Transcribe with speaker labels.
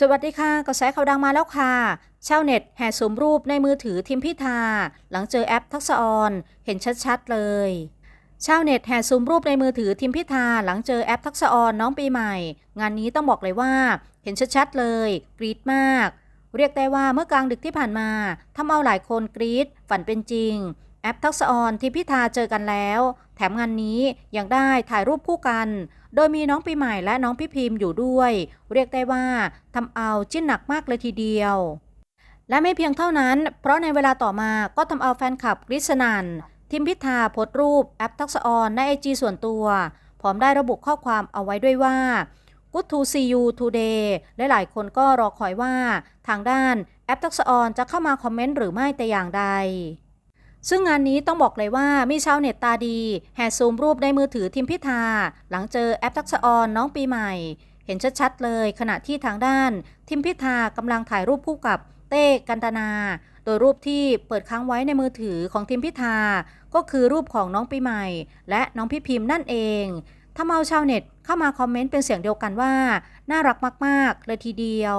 Speaker 1: สวัสดีค่ะกระแสข่าวดังมาแล้วค่ะ ชาวเน็ตแห่สมรูปในมือถือทิมพิธา หลังเจอแอปทักษออนเห็นชัดๆเลย ชาวเน็ตแห่ซูมรูปในมือถือทิมพิธา หลังเจอแอปทักษออนน้องปีใหม่ งานนี้ต้องบอกเลยว่า เห็นชัดๆเลย กรี๊ดมาก เรียกได้ว่าเมื่อกลางดึกที่ผ่านมาทำเอาหลายคนกรี๊ดฝันเป็นจริง แอปทักษะออนทิพิธาเจอกันแล้ว แถมงานนี้ยังได้ถ่ายรูปคู่กัน โดยมีน้องปีใหม่และน้องพี่พิมพ์อยู่ด้วย เรียกได้ว่าทำเอาจิ้นหนักมากเลยทีเดียว และไม่เพียงเท่านั้น เพราะในเวลาต่อมาก็ทำเอาแฟนคลับกริสนันทิมพิธาโพสต์รูปแอปทักษะออนในไอจีส่วนตัวพร้อมได้ระบุข้อความเอาไว้ด้วยว่า Good to see you today และหลายคนก็รอคอยว่า ทางด้านแอปทักษะออนจะเข้ามาคอมเมนต์หรือไม่แต่อย่างใด ซึ่งงานนี้ต้องบอกเลยว่ามีชาวเน็ตตาดี แห่ซูมรูปในมือถือทิมพิธา หลังเจอแอปทักษะออนน้องปีใหม่ เห็นชัดๆเลยขณะที่ทางด้าน ทิมพิธากำลังถ่ายรูปคู่กับเต้กันตนา โดยรูปที่เปิดค้างไว้ในมือถือของทิมพิธา ก็คือรูปของน้องปีใหม่ และน้องพี่พิมพ์นั่นเองทำเอาชาวเน็ตเข้ามาคอมเมนต์เป็นเสียงเดียวกันว่า น่ารักมากๆเลยทีเดียว